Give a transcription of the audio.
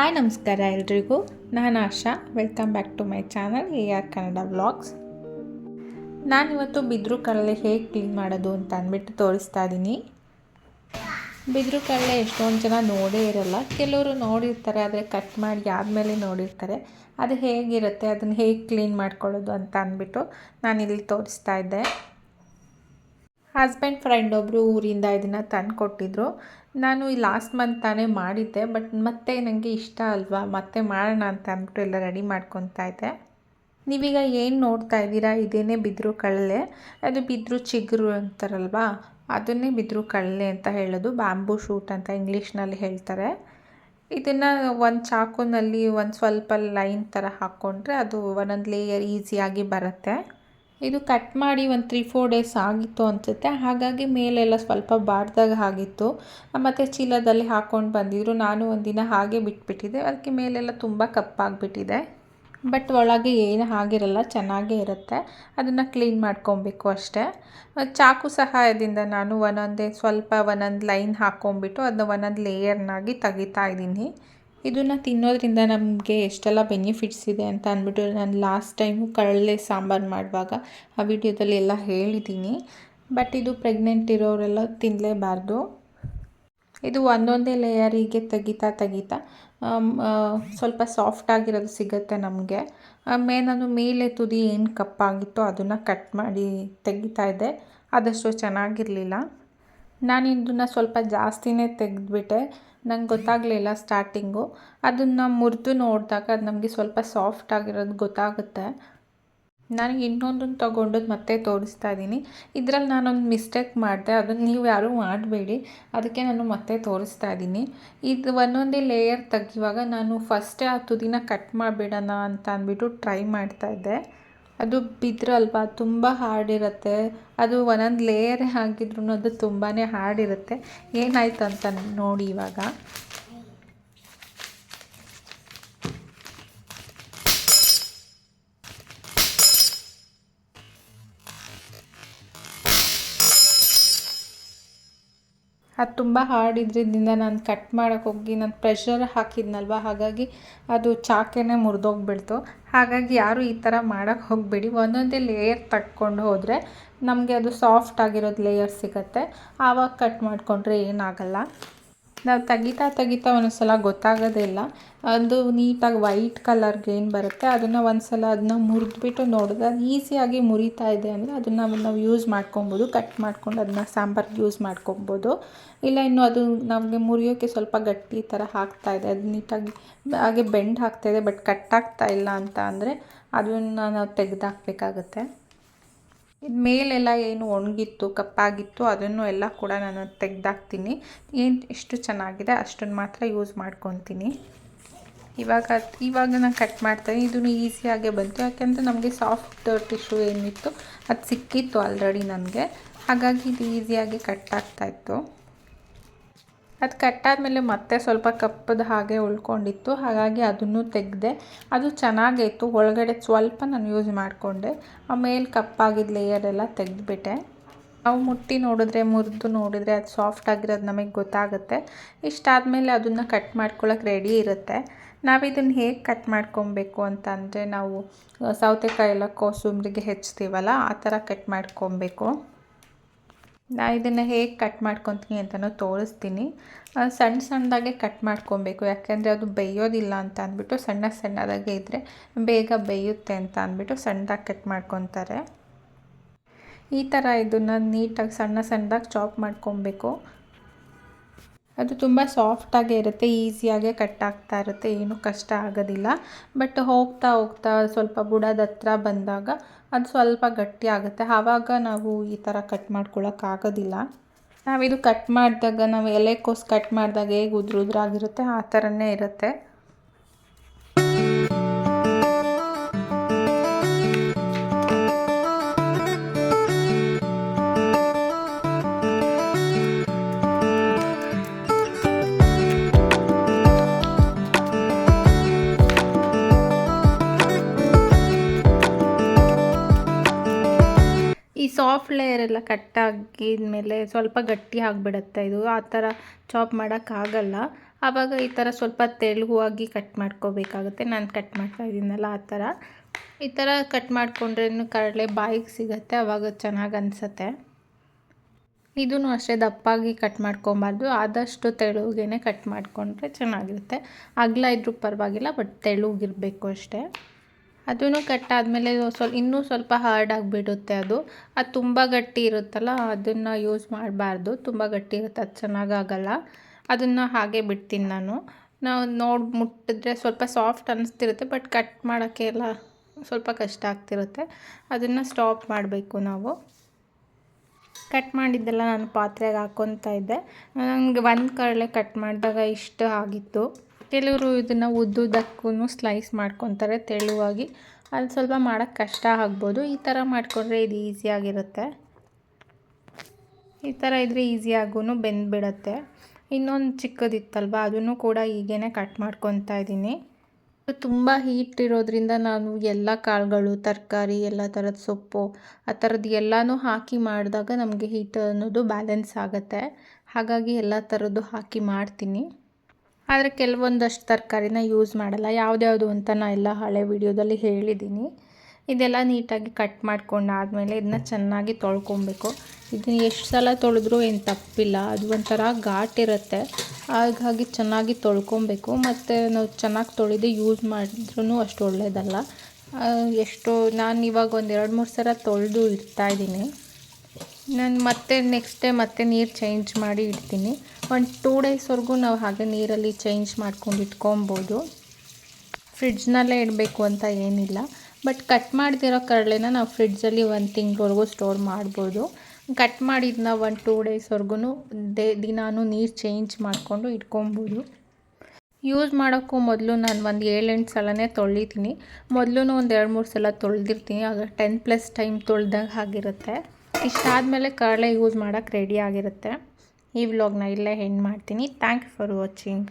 Hi, ನಮಸ್ಕಾರ ಎಲ್ರಿಗೂ. ನಾನು Asha. Welcome back to my channel A R Kannada vlogs ನಾನಿವತ್ತು ಬಿದಿರು ಕಡಲೆ ಹೇಗೆ ಕ್ಲೀನ್ ಮಾಡೋದು ಅಂತ ಅಂದ್ಬಿಟ್ಟು ತೋರಿಸ್ತಾ ಇದ್ದೀನಿ ಬಿದಿರು ಕಡಲೆ ಎಷ್ಟೊಂದು ಜನ ನೋಡೇ ಇರಲ್ಲ. ಕೆಲವರು ನೋಡಿರ್ತಾರೆ, ಆದರೆ ಕಟ್ ಮಾಡಿ ಆದಮೇಲೆ ನೋಡಿರ್ತಾರೆ. ಅದು ಹೇಗಿರುತ್ತೆ, ಅದನ್ನು ಹೇಗೆ ಕ್ಲೀನ್ ಮಾಡ್ಕೊಳ್ಳೋದು ಅಂತ ಅಂದ್ಬಿಟ್ಟು ನಾನು ಇಲ್ಲಿ ತೋರಿಸ್ತಾ ಇದ್ದೆ. ಹಸ್ಬೆಂಡ್ ಫ್ರೆಂಡ್ ಒಬ್ಬರು ಊರಿಂದ ಇದನ್ನು ತಂದು ಕೊಟ್ಟಿದ್ರು ನಾನು ಈ ಲಾಸ್ಟ್ ಮಂತ್ ತಾನೇ ಮಾಡಿದ್ದೆ ಬಟ್ ಮತ್ತೆ ನನಗೆ ಇಷ್ಟ ಅಲ್ವಾ? ಮತ್ತೆ ಮಾಡೋಣ ಅಂತ ಅಂದ್ಬಿಟ್ಟು ಎಲ್ಲ ರೆಡಿ ಮಾಡ್ಕೊತಾ ಇದ್ದೆ. ನೀವೀಗ ಏನು ನೋಡ್ತಾ ಇದ್ದೀರಾ? ಇದೇನೇ ಬಿದ್ರು ಕಳ್ಳೆ, ಅದು ಬಿದಿರು ಚಿಗುರು ಅಂತಾರಲ್ವಾ? ಅದನ್ನೇ ಬಿದಿರು ಕಳ್ಳೆ ಅಂತ ಹೇಳೋದು. ಬ್ಯಾಂಬೂ ಶೂಟ್ ಅಂತ ಇಂಗ್ಲೀಷ್ನಲ್ಲಿ ಹೇಳ್ತಾರೆ. ಇದನ್ನು ಒಂದು ಚಾಕುನಲ್ಲಿ ಒಂದು ಸ್ವಲ್ಪ ಲೈನ್ ಥರ ಹಾಕ್ಕೊಂಡ್ರೆ ಅದು ಒಂದೊಂದು ಲೇಯರ್ ಈಸಿಯಾಗಿ ಬರುತ್ತೆ. ಇದು ಕಟ್ ಮಾಡಿ ಒಂದು ತ್ರೀ ಫೋರ್ ಡೇಸ್ ಆಗಿತ್ತು ಅನಿಸುತ್ತೆ. ಹಾಗಾಗಿ ಮೇಲೆಲ್ಲ ಸ್ವಲ್ಪ ಬಾಡ್ದಾಗ ಆಗಿತ್ತು. ಮತ್ತು ಚೀಲದಲ್ಲಿ ಹಾಕ್ಕೊಂಡು ಬಂದಿದ್ರು. ನಾನು ಒಂದಿನ ಹಾಗೆ ಬಿಟ್ಬಿಟ್ಟಿದ್ದೆ. ಅದಕ್ಕೆ ಮೇಲೆಲ್ಲ ತುಂಬ ಕಪ್ಪಾಗಿಬಿಟ್ಟಿದೆ. ಬಟ್ ಒಳಗೆ ಏನು ಆಗಿರಲ್ಲ ಚೆನ್ನಾಗೇ ಇರುತ್ತೆ. ಅದನ್ನು ಕ್ಲೀನ್ ಮಾಡ್ಕೊಬೇಕು ಅಷ್ಟೇ. ಚಾಕು ಸಹಾಯದಿಂದ ನಾನು ಒಂದೊಂದೇ ಸ್ವಲ್ಪ ಒಂದೊಂದು ಲೈನ್ ಹಾಕ್ಕೊಂಬಿಟ್ಟು ಅದನ್ನ ಒಂದೊಂದು ಲೇಯರ್ನಾಗಿ ತೆಗಿತಾ ಇದ್ದೀನಿ. ಇದನ್ನು ತಿನ್ನೋದ್ರಿಂದ ನಮಗೆ ಎಷ್ಟೆಲ್ಲ ಬೆನಿಫಿಟ್ಸ್ ಇದೆ ಅಂತ ಅಂದ್ಬಿಟ್ಟು ನಾನು ಲಾಸ್ಟ್ ಟೈಮು ಕಳ್ಳೆ ಸಾಂಬಾರು ಮಾಡುವಾಗ ಆ ವಿಡಿಯೋದಲ್ಲಿ ಎಲ್ಲ ಹೇಳಿದ್ದೀನಿ. ಬಟ್ ಇದು ಪ್ರೆಗ್ನೆಂಟ್ ಇರೋರೆಲ್ಲ ತಿನ್ನಲೇಬಾರ್ದು ಇದು ಒಂದೊಂದೇ ಲೇಯರಿಗೆ ತೆಗಿತಾ ತೆಗಿತಾ ಸ್ವಲ್ಪ ಸಾಫ್ಟ್ ಆಗಿರೋದು ಸಿಗುತ್ತೆ ನಮಗೆ. ಆಮೇಲೆ ನಾನು ಮೇಲೆ ತುದಿ ಏನು ಕಪ್ಪಾಗಿತ್ತೋ ಅದನ್ನು ಕಟ್ ಮಾಡಿ ತೆಗಿತಾ ಇದ್ದೆ ಆದಷ್ಟು ಚೆನ್ನಾಗಿರಲಿಲ್ಲ. ನಾನು ಇದನ್ನು ಸ್ವಲ್ಪ ಜಾಸ್ತಿನೇ ತೆಗೆದ್ಬಿಟ್ಟೆ. ನಂಗೆ ಗೊತ್ತಾಗಲಿಲ್ಲ ಸ್ಟಾರ್ಟಿಂಗು ಅದನ್ನು ಮುರಿದು ನೋಡಿದಾಗ ಅದು ನಮಗೆ ಸ್ವಲ್ಪ ಸಾಫ್ಟ್ ಆಗಿರೋದು ಗೊತ್ತಾಗುತ್ತೆ. ನನಗೆ ಇನ್ನೊಂದನ್ನು ತೊಗೊಂಡು ಮತ್ತೆ ತೋರಿಸ್ತಾ ಇದ್ದೀನಿ. ಇದರಲ್ಲಿ ನಾನೊಂದು ಮಿಸ್ಟೇಕ್ ಮಾಡಿದೆ. ಅದನ್ನು ನೀವು ಯಾರೂ ಮಾಡಬೇಡಿ. ಅದಕ್ಕೆ ನಾನು ಮತ್ತೆ ತೋರಿಸ್ತಾ ಇದ್ದೀನಿ. ಇದು ಒಂದೊಂದೇ ಲೇಯರ್ ತೆಗೆಯುವಾಗ ನಾನು ಫಸ್ಟೇ ಆ ತುದಿನ ಕಟ್ ಮಾಡಿಬಿಡೋಣ ಅಂತ ಅಂದ್ಬಿಟ್ಟು ಟ್ರೈ ಮಾಡ್ತಾಯಿದ್ದೆ ಅದು ಬಿದ್ರಲ್ವಾ? ತುಂಬ ಹಾರ್ಡಿರುತ್ತೆ ಅದು ಒಂದೊಂದು ಲೇಯರ್ ಹಾಕಿದ್ರೂ ಅದು ತುಂಬಾ ಹಾರ್ಡಿರುತ್ತೆ ಏನಾಯ್ತು ಅಂತ ನೋಡಿ ಇವಾಗ. ಅದು ತುಂಬ ಹಾರ್ಡ್ ಇದ್ರಿಂದ ನಾನು ಕಟ್ ಮಾಡೋಕೆ ಹೋಗಿ ನಾನು ಪ್ರೆಷರ್ ಹಾಕಿದ್ನಲ್ವ? ಹಾಗಾಗಿ ಅದು ಚಾಕೆನೇ ಮುರಿದೋಗ್ಬಿಡ್ತು. ಹಾಗಾಗಿ ಯಾರು ಈ ಥರ ಮಾಡೋಕ್ಕೆ ಹೋಗಬೇಡಿ. ಒಂದೊಂದೇ ಲೇಯರ್ ತಕ್ಕೊಂಡು ಹೋದರೆ ನಮಗೆ ಅದು ಸಾಫ್ಟ್ ಆಗಿರೋದು ಲೇಯರ್ ಸಿಗುತ್ತೆ. ಆವಾಗ ಕಟ್ ಮಾಡಿಕೊಂಡ್ರೆ ಏನಾಗಲ್ಲ. ನಾವು ತೆಗಿತಾ ತೆಗಿತಾ ಒಂದೊಂದು ಸಲ ಗೊತ್ತಾಗೋದೇ ಇಲ್ಲ. ಅದು ನೀಟಾಗಿ ವೈಟ್ ಕಲರ್ಗೆ ಏನು ಬರುತ್ತೆ, ಅದನ್ನು ಒಂದು ಸಲ ಅದನ್ನ ಮುರಿದ್ಬಿಟ್ಟು ನೋಡಿದ್ರೆ ಈಸಿಯಾಗಿ ಮುರಿತಾ ಇದೆ ಅಂದರೆ ಅದನ್ನು ನಾವು ಯೂಸ್ ಮಾಡ್ಕೊಬೋದು. ಕಟ್ ಮಾಡ್ಕೊಂಡು ಅದನ್ನ ಸಾಂಬಾರ್ಗೆ ಯೂಸ್ ಮಾಡ್ಕೊಬೋದು. ಇಲ್ಲ ಇನ್ನು ಅದು ನಮಗೆ ಮುರಿಯೋಕ್ಕೆ ಸ್ವಲ್ಪ ಗಟ್ಟಿ ಥರ ಹಾಕ್ತಾ ಇದೆ. ಅದು ನೀಟಾಗಿ ಹಾಗೆ ಬೆಂಡ್ ಆಗ್ತಾಯಿದೆ ಬಟ್ ಕಟ್ ಆಗ್ತಾ ಇಲ್ಲ ಅಂತ ಅಂದರೆ ಅದನ್ನು ನಾವು ತೆಗೆದಾಕಬೇಕಾಗತ್ತೆ. ಇದು ಮೇಲೆಲ್ಲ ಏನು ಒಣಗಿತ್ತು, ಕಪ್ಪಾಗಿತ್ತು, ಅದನ್ನು ಎಲ್ಲ ಕೂಡ ನಾನು ತೆಗೆದಾಕ್ತೀನಿ. ಏನು ಎಷ್ಟು ಚೆನ್ನಾಗಿದೆ ಅಷ್ಟನ್ನು ಮಾತ್ರ ಯೂಸ್ ಮಾಡ್ಕೊತೀನಿ. ಇವಾಗ ಇವಾಗ ನಾನು ಕಟ್ ಮಾಡ್ತೀನಿ. ಇದನ್ನು ಈಸಿಯಾಗೇ ಬಂತು. ಯಾಕೆಂದರೆ ನಮಗೆ ಸಾಫ್ಟ್ ಟಿಶ್ಯೂ ಏನಿತ್ತು, ಅದು ಸಿಕ್ಕಿತ್ತು ಆಲ್ರೆಡಿ ನನಗೆ. ಹಾಗಾಗಿ ಇದು ಈಸಿಯಾಗಿ ಕಟ್ ಆಗ್ತಾಯಿತ್ತು ಅದು ಕಟ್ಟಾದಮೇಲೆ ಮತ್ತೆ ಸ್ವಲ್ಪ ಕಪ್ಪದ ಹಾಗೆ ಉಳ್ಕೊಂಡಿತ್ತು. ಹಾಗಾಗಿ ಅದನ್ನು ತೆಗೆದೆ, ಅದು ಚೆನ್ನಾಗಿತ್ತು ಒಳಗಡೆ ಸ್ವಲ್ಪ ನಾನು ಯೂಸ್ ಮಾಡಿಕೊಂಡೆ. ಆಮೇಲೆ ಕಪ್ಪಾಗಿದ್ದ ಲೇಯರೆಲ್ಲ ತೆಗೆದುಬಿಟ್ಟೆ. ನಾವು ಮುಟ್ಟಿ ನೋಡಿದ್ರೆ, ಮುರಿದು ನೋಡಿದ್ರೆ ಅದು ಸಾಫ್ಟ್ ಆಗಿರೋದು ನಮಗೆ ಗೊತ್ತಾಗುತ್ತೆ. ಇಷ್ಟಾದಮೇಲೆ ಅದನ್ನು ಕಟ್ ಮಾಡ್ಕೊಳ್ಳೋಕೆ ರೆಡಿ ಇರುತ್ತೆ. ನಾವು ಇದನ್ನು ಹೇಗೆ ಕಟ್ ಮಾಡ್ಕೊಬೇಕು ಅಂತ ಅಂದರೆ ನಾವು ಸೌತೆಕಾಯಿ ಎಲ್ಲ, ಕೋಸುಂಬರಿಗೆ ಹೆಚ್ಚುತ್ತೀವಲ್ಲ ಆ ಥರ ಕಟ್ ಮಾಡ್ಕೊಬೇಕು. ನಾ ಇದನ್ನು ಹೇಗೆ ಕಟ್ ಮಾಡ್ಕೊತೀನಿ ಅಂತಲೂ ತೋರಿಸ್ತೀನಿ. ಸಣ್ಣ ಸಣ್ಣದಾಗೆ ಕಟ್ ಮಾಡ್ಕೊಬೇಕು. ಯಾಕೆಂದರೆ ಅದು ಬೇಯೋದಿಲ್ಲ ಅಂತ ಅಂದ್ಬಿಟ್ಟು ಸಣ್ಣ ಸಣ್ಣದಾಗೆ ಇದ್ದರೆ ಬೇಗ ಬೇಯುತ್ತೆ ಅಂತ ಅಂದ್ಬಿಟ್ಟು ಸಣ್ಣದಾಗಿ ಕಟ್ ಮಾಡ್ಕೊತಾರೆ. ಈ ಥರ ಇದನ್ನು ನೀಟಾಗಿ ಸಣ್ಣ ಸಣ್ಣದಾಗಿ ಚಾಪ್ ಮಾಡ್ಕೊಬೇಕು. ಅದು ತುಂಬ ಸಾಫ್ಟಾಗೇ ಇರುತ್ತೆ ಈಸಿಯಾಗೇ ಕಟ್ ಆಗ್ತಾ ಇರುತ್ತೆ, ಏನೂ ಕಷ್ಟ ಆಗೋದಿಲ್ಲ. ಬಟ್ ಹೋಗ್ತಾ ಹೋಗ್ತಾ ಸ್ವಲ್ಪ ಬುಡದ ಹತ್ರ ಬಂದಾಗ ಅದು ಸ್ವಲ್ಪ ಗಟ್ಟಿ ಆಗುತ್ತೆ. ಆವಾಗ ನಾವು ಈ ಥರ ಕಟ್ ಮಾಡ್ಕೊಳ್ಳೋಕ್ಕಾಗೋದಿಲ್ಲ ನಾವಿದು ಕಟ್ ಮಾಡಿದಾಗ, ನಾವು ಎಲೆಕೋಸು ಕಟ್ ಮಾಡಿದಾಗ ಹೇಗೆ ಉದ್ರ ಉದ್ರಾಗಿರುತ್ತೆ ಆ ಥರನೇ ಇರುತ್ತೆ. ಸಾಫ್ಟ್ ಲೇಯರ್ ಎಲ್ಲ ಆಗಿದ ಮೇಲೆ ಸ್ವಲ್ಪ ಗಟ್ಟಿ ಆಗಿಬಿಡುತ್ತೆ ಇದು. ಆ ಥರ ಚಾಪ್ ಮಾಡೋಕ್ಕಾಗಲ್ಲ ಆವಾಗ ಈ ಥರ ಸ್ವಲ್ಪ ತೆಳುವಾಗಿ ಕಟ್ ಮಾಡ್ಕೋಬೇಕಾಗುತ್ತೆ. ನಾನು ಕಟ್ ಮಾಡ್ತಾ ಇದ್ದೀನಲ್ಲ ಆ ಥರ. ಈ ಥರ ಕಟ್ ಮಾಡಿಕೊಂಡ್ರೂ ಕಡಲೆ ಬಾಯಿಗೆ ಸಿಗುತ್ತೆ ಆವಾಗ ಚೆನ್ನಾಗಿ ಅನಿಸುತ್ತೆ. ಇದೂ ಅಷ್ಟೇ ದಪ್ಪಾಗಿ ಕಟ್ ಮಾಡ್ಕೊಬಾರ್ದು. ಆದಷ್ಟು ತೆಳುಗೇ ಕಟ್ ಮಾಡಿಕೊಂಡ್ರೆ ಚೆನ್ನಾಗಿರುತ್ತೆ. ಅಗಲ ಇದ್ರೂ ಪರವಾಗಿಲ್ಲ ಬಟ್ ತೆಳುಗಿರಬೇಕು ಅಷ್ಟೇ. ಅದೂ ಕಟ್ ಆದಮೇಲೆ ಸ್ವಲ್ಪ ಇನ್ನೂ ಸ್ವಲ್ಪ ಹಾರ್ಡ್ ಆಗಿಬಿಡುತ್ತೆ ಅದು. ಅದು ತುಂಬ ಗಟ್ಟಿ ಇರುತ್ತಲ್ಲ, ಅದನ್ನು ಯೂಸ್ ಮಾಡಬಾರ್ದು. ತುಂಬ ಗಟ್ಟಿ ಇರುತ್ತೆ, ಅದು ಚೆನ್ನಾಗಾಗಲ್ಲ. ಅದನ್ನು ಹಾಗೆ ಬಿಡ್ತೀನಿ ನಾನು. ನಾವು ನೋಡಿ, ಮುಟ್ಟಿದ್ರೆ ಸ್ವಲ್ಪ ಸಾಫ್ಟ್ ಅನ್ನಿಸ್ತಿರುತ್ತೆ ಬಟ್ ಕಟ್ ಮಾಡೋಕ್ಕೆ ಎಲ್ಲ ಸ್ವಲ್ಪ ಕಷ್ಟ ಆಗ್ತಿರುತ್ತೆ. ಅದನ್ನು ಸ್ಟಾಪ್ ಮಾಡಬೇಕು ನಾವು. ಕಟ್ ಮಾಡಿದ್ದೆಲ್ಲ ನಾನು ಪಾತ್ರೆಗೆ ಹಾಕ್ಕೊತಾ ಇದ್ದೆ. ನನಗೆ ಒಂದು ಕಡಲೆ ಕಟ್ ಮಾಡಿದಾಗ ಇಷ್ಟು ಆಗಿತ್ತು. ಕೆಲವರು ಇದನ್ನು ಉದ್ದುದಕ್ಕೂ ಸ್ಲೈಸ್ ಮಾಡ್ಕೊತಾರೆ ತೆಳುವಾಗಿ. ಅದು ಸ್ವಲ್ಪ ಮಾಡೋಕ್ಕೆ ಕಷ್ಟ ಆಗ್ಬೋದು. ಈ ಥರ ಮಾಡಿಕೊಂಡ್ರೆ ಇದು ಈಸಿಯಾಗಿರುತ್ತೆ ಈ ಥರ ಇದ್ದರೆ ಈಸಿಯಾಗೂ ಬೆಂದುಬಿಡತ್ತೆ. ಇನ್ನೊಂದು ಚಿಕ್ಕದಿತ್ತಲ್ವ, ಅದನ್ನು ಕೂಡ ಹೀಗೇ ಕಟ್ ಮಾಡ್ಕೊತಾ ಇದ್ದೀನಿ. ತುಂಬ ಹೀಟ್ ಇರೋದ್ರಿಂದ ನಾನು ಎಲ್ಲ ಕಾಳುಗಳು, ತರಕಾರಿ, ಎಲ್ಲ ಥರದ ಸೊಪ್ಪು, ಆ ಥರದ್ದು ಎಲ್ಲನೂ ಹಾಕಿ ಮಾಡಿದಾಗ ನಮಗೆ ಹೀಟ್ ಅನ್ನೋದು ಬ್ಯಾಲೆನ್ಸ್ ಆಗುತ್ತೆ. ಹಾಗಾಗಿ ಎಲ್ಲ ಥರದ್ದು ಹಾಕಿ ಮಾಡ್ತೀನಿ. ಆದರೆ ಕೆಲವೊಂದಷ್ಟು ತರಕಾರಿನ ಯೂಸ್ ಮಾಡಲ್ಲ. ಯಾವ್ದ್ಯಾವುದು ಅಂತ ನಾನು ಎಲ್ಲ ಹಳೆ ವಿಡಿಯೋದಲ್ಲಿ ಹೇಳಿದ್ದೀನಿ ಇದೆಲ್ಲ ನೀಟಾಗಿ ಕಟ್ ಮಾಡ್ಕೊಂಡಾದಮೇಲೆ ಇದನ್ನ ಚೆನ್ನಾಗಿ ತೊಳ್ಕೊಬೇಕು. ಇದನ್ನ ಎಷ್ಟು ಸಲ ತೊಳೆದ್ರೂ ಏನು ತಪ್ಪಿಲ್ಲ. ಅದು ಒಂಥರ ಘಾಟಿರುತ್ತೆ ಹಾಗಾಗಿ ಚೆನ್ನಾಗಿ ತೊಳ್ಕೊಬೇಕು. ಮತ್ತು ನಾವು ಚೆನ್ನಾಗಿ ತೊಳೆದು ಯೂಸ್ ಮಾಡಿದ್ರೂ ಅಷ್ಟು ಒಳ್ಳೆಯದಲ್ಲ ಎಷ್ಟು ನಾನು ಇವಾಗ ಒಂದು ಎರಡು ಮೂರು ಸಲ ತೊಳೆದು ಇಡ್ತಾಯಿದ್ದೀನಿ ನಾನು ಮತ್ತೆ ನೆಕ್ಸ್ಟ್ ಡೇ ಮತ್ತೆ ನೀರು ಚೇಂಜ್ ಮಾಡಿ ಇಡ್ತೀನಿ. ಒಂದು ಟೂ ಡೇಸ್ವರೆಗೂ ನಾವು ಹಾಗೆ ನೀರಲ್ಲಿ ಚೇಂಜ್ ಮಾಡ್ಕೊಂಡು ಇಟ್ಕೊಬೋದು. ಫ್ರಿಡ್ಜ್ನಲ್ಲೇ ಇಡಬೇಕು ಅಂತ ಏನಿಲ್ಲ. ಬಟ್ ಕಟ್ ಮಾಡ್ದಿರೋ ಕಡಲೆನ ನಾವು ಫ್ರಿಡ್ಜಲ್ಲಿ ಒಂದು ತಿಂಗಳವರೆಗೂ ಸ್ಟೋರ್ ಮಾಡ್ಬೋದು. ಕಟ್ ಮಾಡಿದ್ನ ಒಂದು ಟೂ ಡೇಸ್ವರೆಗೂ ಡೇ ದಿನಾನು ನೀರು ಚೇಂಜ್ ಮಾಡಿಕೊಂಡು ಇಟ್ಕೊಬೋದು. ಯೂಸ್ ಮಾಡೋಕ್ಕೂ ಮೊದಲು ನಾನು ಒಂದು ಏಳೆಂಟು ಸಲನೇ ತೊಳಿತೀನಿ. ಮೊದಲು ಒಂದು ಎರಡು ಮೂರು ಸಲ ತೊಳೆದಿರ್ತೀನಿ. ಆಗ ಟೆನ್ ಪ್ಲಸ್ ಟೈಮ್ ತೊಳೆದಾಗ ಆಗಿರುತ್ತೆ ಇಷ್ಟಾದಮೇಲೆ ಕಡಲೆ ಯೂಸ್ ಮಾಡೋಕ್ಕೆ ರೆಡಿ ಆಗಿರುತ್ತೆ. ಈ ವ್ಲಾಗ್ನ ಇಲ್ಲೇ ಹೆಂಡ್ ಮಾಡ್ತೀನಿ. Thank you for watching